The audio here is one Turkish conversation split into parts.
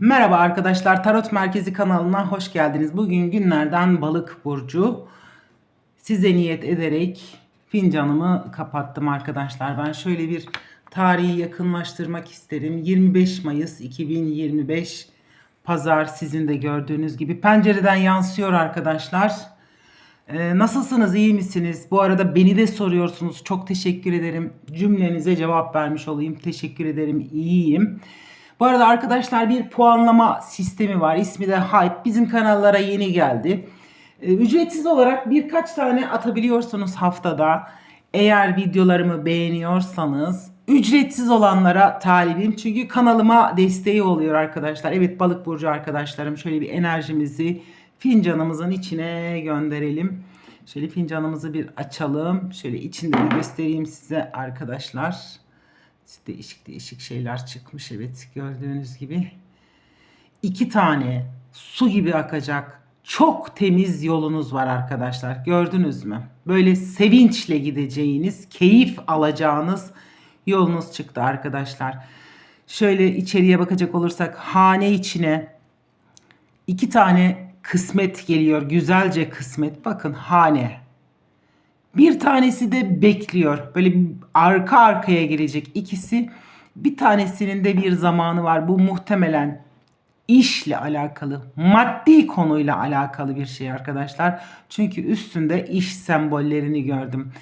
Merhaba arkadaşlar, Tarot Merkezi kanalına hoş geldiniz. Bugün günlerden Balık burcu. Size niyet ederek fincanımı kapattım arkadaşlar. Ben şöyle bir tarihi yakınlaştırmak isterim. 25 Mayıs 2025 Pazar sizin de gördüğünüz gibi pencereden yansıyor arkadaşlar. Ee, nasılsınız, iyi misiniz? Bu arada beni de soruyorsunuz. Çok teşekkür ederim. Cümlenize cevap vermiş olayım. Teşekkür ederim, iyiyim. Bu arada arkadaşlar bir puanlama sistemi var. İsmi de Hype. Bizim kanallara yeni geldi. Ee, Ücretsiz olarak birkaç tane atabiliyorsunuz haftada. Eğer videolarımı beğeniyorsanız ücretsiz olanlara talibim. Çünkü kanalıma desteği oluyor arkadaşlar. Evet balık burcu arkadaşlarım şöyle bir enerjimizi fincanımızın içine gönderelim. Şöyle fincanımızı bir açalım. Şöyle içinde göstereyim size arkadaşlar. Değişik değişik şeyler çıkmış evet gördüğünüz gibi. İki tane su gibi akacak çok temiz yolunuz var arkadaşlar. Gördünüz mü? Böyle sevinçle gideceğiniz, keyif alacağınız yolunuz çıktı arkadaşlar. Şöyle içeriye bakacak olursak hane içine iki tane kısmet geliyor. Güzelce kısmet. Bakın hane. Bir tanesi de bekliyor. Böyle arka arkaya gelecek ikisi. Bir tanesinin de bir zamanı var. Bu muhtemelen işle alakalı, maddi konuyla alakalı bir şey arkadaşlar. Çünkü üstünde iş sembollerini gördüm.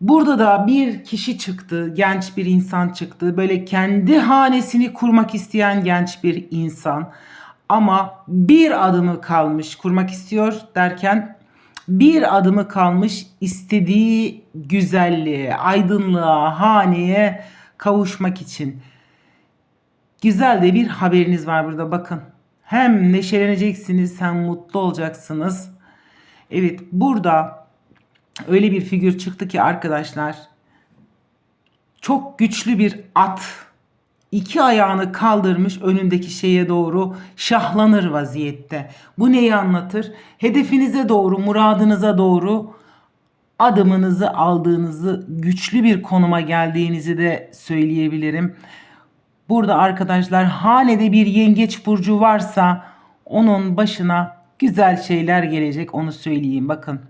Burada da bir kişi çıktı, genç bir insan çıktı. Böyle kendi hanesini kurmak isteyen genç bir insan. Ama bir adımı kalmış kurmak istiyor derken bir adımı kalmış istediği güzelliğe, aydınlığa, haneye kavuşmak için. Güzel de bir haberiniz var burada bakın. Hem neşeleneceksiniz hem mutlu olacaksınız. Evet burada öyle bir figür çıktı ki arkadaşlar çok güçlü bir at iki ayağını kaldırmış önündeki şeye doğru şahlanır vaziyette. Bu neyi anlatır? Hedefinize doğru, muradınıza doğru adımınızı aldığınızı, güçlü bir konuma geldiğinizi de söyleyebilirim. Burada arkadaşlar hanede bir yengeç burcu varsa onun başına güzel şeyler gelecek onu söyleyeyim. Bakın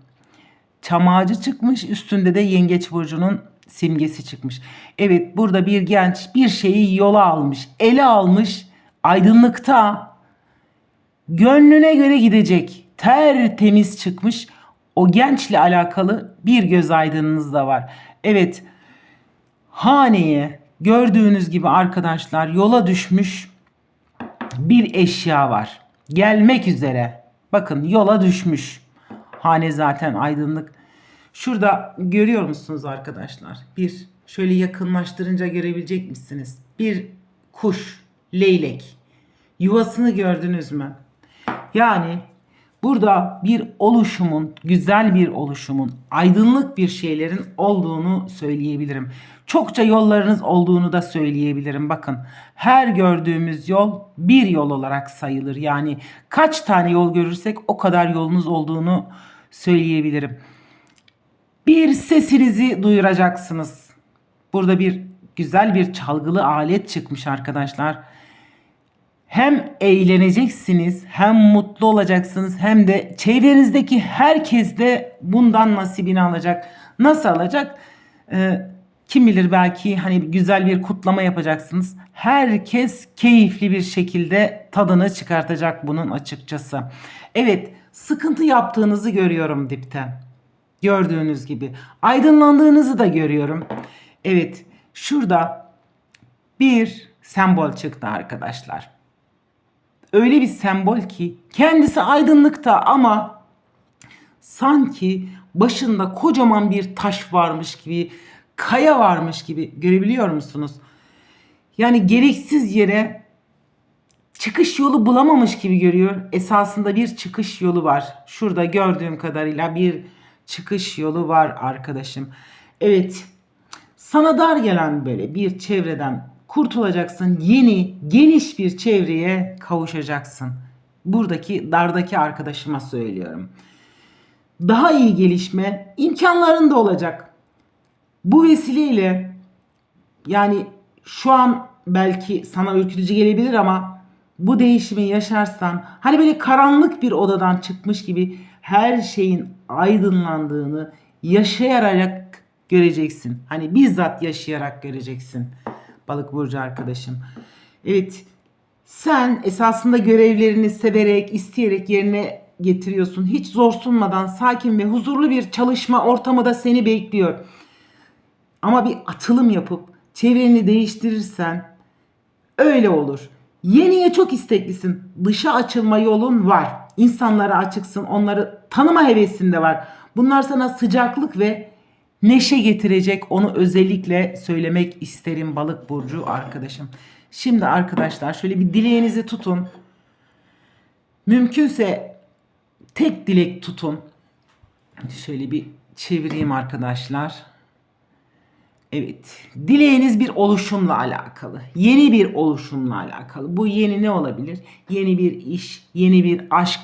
çam çıkmış üstünde de yengeç burcunun simgesi çıkmış. Evet burada bir genç bir şeyi yola almış, ele almış, aydınlıkta gönlüne göre gidecek. Tertemiz çıkmış. O gençle alakalı bir göz aydınınız da var. Evet haneye gördüğünüz gibi arkadaşlar yola düşmüş bir eşya var. Gelmek üzere. Bakın yola düşmüş. Hane zaten aydınlık. Şurada görüyor musunuz arkadaşlar? Bir şöyle yakınlaştırınca görebilecek misiniz? Bir kuş, leylek. Yuvasını gördünüz mü? Yani burada bir oluşumun, güzel bir oluşumun, aydınlık bir şeylerin olduğunu söyleyebilirim. Çokça yollarınız olduğunu da söyleyebilirim. Bakın her gördüğümüz yol bir yol olarak sayılır. Yani kaç tane yol görürsek o kadar yolunuz olduğunu söyleyebilirim. Bir sesinizi duyuracaksınız. Burada bir güzel bir çalgılı alet çıkmış arkadaşlar. Hem eğleneceksiniz, hem mutlu olacaksınız, hem de çevrenizdeki herkes de bundan nasibini alacak. Nasıl alacak? Ee, kim bilir belki hani güzel bir kutlama yapacaksınız. Herkes keyifli bir şekilde tadını çıkartacak bunun açıkçası. Evet, sıkıntı yaptığınızı görüyorum dipten. Gördüğünüz gibi. Aydınlandığınızı da görüyorum. Evet şurada bir sembol çıktı arkadaşlar. Öyle bir sembol ki kendisi aydınlıkta ama sanki başında kocaman bir taş varmış gibi, kaya varmış gibi görebiliyor musunuz? Yani gereksiz yere çıkış yolu bulamamış gibi görüyor. Esasında bir çıkış yolu var. Şurada gördüğüm kadarıyla bir çıkış yolu var arkadaşım. Evet. Sana dar gelen böyle bir çevreden kurtulacaksın. Yeni, geniş bir çevreye kavuşacaksın. Buradaki dardaki arkadaşıma söylüyorum. Daha iyi gelişme imkanların da olacak. Bu vesileyle yani şu an belki sana ürkütücü gelebilir ama bu değişimi yaşarsan hani böyle karanlık bir odadan çıkmış gibi her şeyin aydınlandığını yaşayarak göreceksin. Hani bizzat yaşayarak göreceksin balık burcu arkadaşım. Evet sen esasında görevlerini severek, isteyerek yerine getiriyorsun. Hiç zorsunmadan sakin ve huzurlu bir çalışma ortamı da seni bekliyor. Ama bir atılım yapıp çevreni değiştirirsen öyle olur. Yeniye çok isteklisin. Dışa açılma yolun var. İnsanlara açıksın. Onları tanıma hevesinde var. Bunlar sana sıcaklık ve neşe getirecek. Onu özellikle söylemek isterim balık burcu arkadaşım. Şimdi arkadaşlar şöyle bir dileğinizi tutun. Mümkünse tek dilek tutun. Şöyle bir çevireyim arkadaşlar. Evet. Dileğiniz bir oluşumla alakalı. Yeni bir oluşumla alakalı. Bu yeni ne olabilir? Yeni bir iş, yeni bir aşk,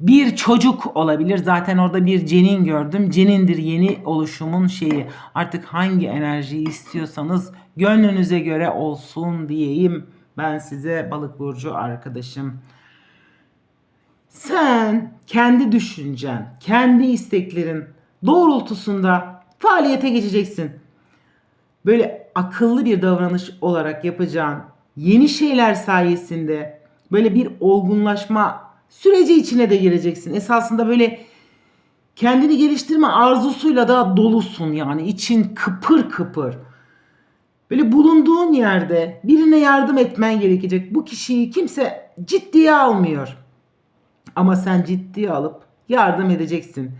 bir çocuk olabilir. Zaten orada bir cenin gördüm. Cenindir yeni oluşumun şeyi. Artık hangi enerjiyi istiyorsanız gönlünüze göre olsun diyeyim. Ben size balık burcu arkadaşım. Sen kendi düşüncen, kendi isteklerin doğrultusunda faaliyete geçeceksin. Böyle akıllı bir davranış olarak yapacağın yeni şeyler sayesinde böyle bir olgunlaşma süreci içine de gireceksin. Esasında böyle kendini geliştirme arzusuyla da dolusun yani için kıpır kıpır. Böyle bulunduğun yerde birine yardım etmen gerekecek. Bu kişiyi kimse ciddiye almıyor. Ama sen ciddiye alıp yardım edeceksin.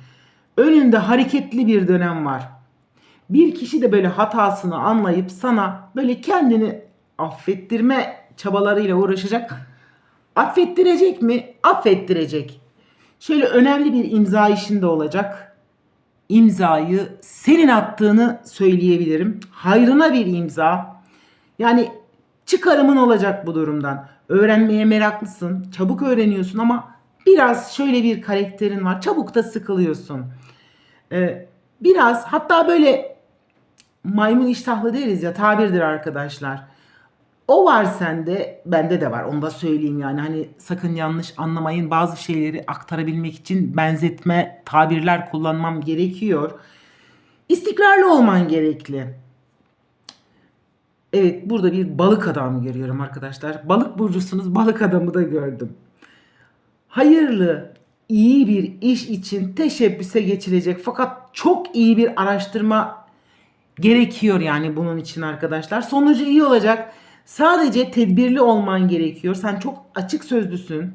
Önünde hareketli bir dönem var. Bir kişi de böyle hatasını anlayıp sana böyle kendini affettirme çabalarıyla uğraşacak. Affettirecek mi? Affettirecek. Şöyle önemli bir imza işinde olacak. İmzayı senin attığını söyleyebilirim. Hayrına bir imza. Yani çıkarımın olacak bu durumdan. Öğrenmeye meraklısın, çabuk öğreniyorsun ama biraz şöyle bir karakterin var. Çabuk da sıkılıyorsun. Ee, biraz hatta böyle maymun iştahlı deriz ya tabirdir arkadaşlar. O var sende, bende de var. Onu da söyleyeyim yani. Hani sakın yanlış anlamayın. Bazı şeyleri aktarabilmek için benzetme tabirler kullanmam gerekiyor. İstikrarlı olman gerekli. Evet, burada bir balık adamı görüyorum arkadaşlar. Balık burcusunuz, balık adamı da gördüm. Hayırlı, iyi bir iş için teşebbüse geçilecek fakat çok iyi bir araştırma gerekiyor yani bunun için arkadaşlar. Sonucu iyi olacak. Sadece tedbirli olman gerekiyor. Sen çok açık sözlüsün.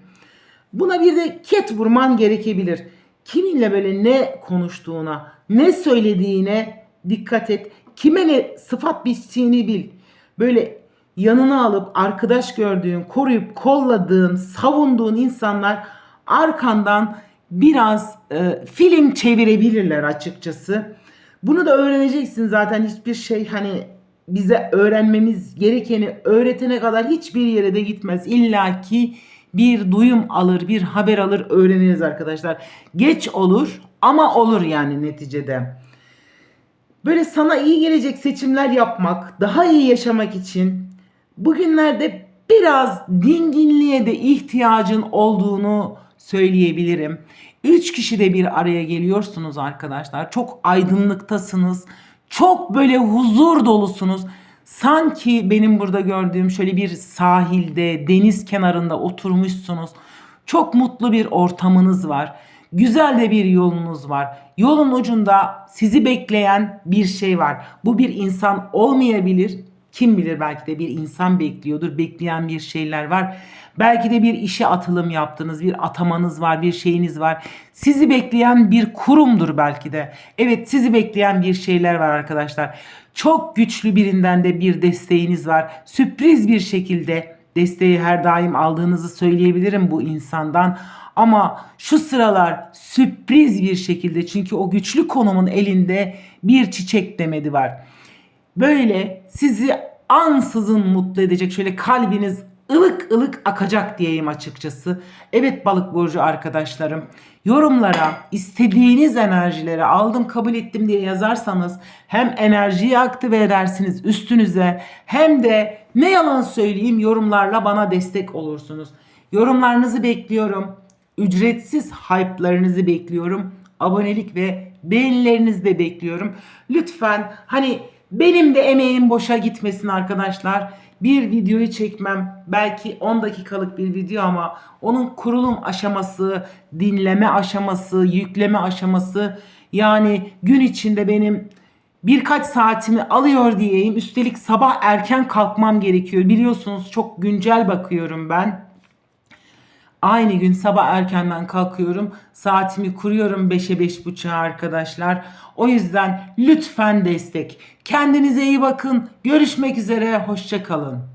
Buna bir de ket vurman gerekebilir. Kiminle böyle ne konuştuğuna, ne söylediğine dikkat et. Kime ne sıfat biçtiğini bil. Böyle yanına alıp arkadaş gördüğün, koruyup kolladığın, savunduğun insanlar arkandan biraz e, film çevirebilirler açıkçası. Bunu da öğreneceksin zaten hiçbir şey hani bize öğrenmemiz gerekeni öğretene kadar hiçbir yere de gitmez. İlla ki bir duyum alır, bir haber alır, öğreniriz arkadaşlar. Geç olur ama olur yani neticede. Böyle sana iyi gelecek seçimler yapmak, daha iyi yaşamak için bugünlerde biraz dinginliğe de ihtiyacın olduğunu söyleyebilirim. Üç kişi de bir araya geliyorsunuz arkadaşlar. Çok aydınlıktasınız. Çok böyle huzur dolusunuz. Sanki benim burada gördüğüm şöyle bir sahilde, deniz kenarında oturmuşsunuz. Çok mutlu bir ortamınız var. Güzel de bir yolunuz var. Yolun ucunda sizi bekleyen bir şey var. Bu bir insan olmayabilir. Kim bilir belki de bir insan bekliyordur. Bekleyen bir şeyler var. Belki de bir işe atılım yaptınız, bir atamanız var, bir şeyiniz var. Sizi bekleyen bir kurumdur belki de. Evet, sizi bekleyen bir şeyler var arkadaşlar. Çok güçlü birinden de bir desteğiniz var. Sürpriz bir şekilde desteği her daim aldığınızı söyleyebilirim bu insandan. Ama şu sıralar sürpriz bir şekilde çünkü o güçlü konumun elinde bir çiçek demedi var. Böyle sizi ansızın mutlu edecek şöyle kalbiniz ılık ılık akacak diyeyim açıkçası. Evet balık burcu arkadaşlarım yorumlara istediğiniz enerjileri aldım kabul ettim diye yazarsanız hem enerjiyi aktive edersiniz üstünüze hem de Ne yalan söyleyeyim yorumlarla bana destek olursunuz. Yorumlarınızı bekliyorum. Ücretsiz hype'larınızı bekliyorum. Abonelik ve beğenilerinizi de bekliyorum. Lütfen hani benim de emeğim boşa gitmesin arkadaşlar. Bir videoyu çekmem belki 10 dakikalık bir video ama onun kurulum aşaması, dinleme aşaması, yükleme aşaması yani gün içinde benim birkaç saatimi alıyor diyeyim. Üstelik sabah erken kalkmam gerekiyor. Biliyorsunuz çok güncel bakıyorum ben. Aynı gün sabah erkenden kalkıyorum. Saatimi kuruyorum 5'e 5.30'a arkadaşlar. O yüzden lütfen destek. Kendinize iyi bakın. Görüşmek üzere. Hoşça kalın.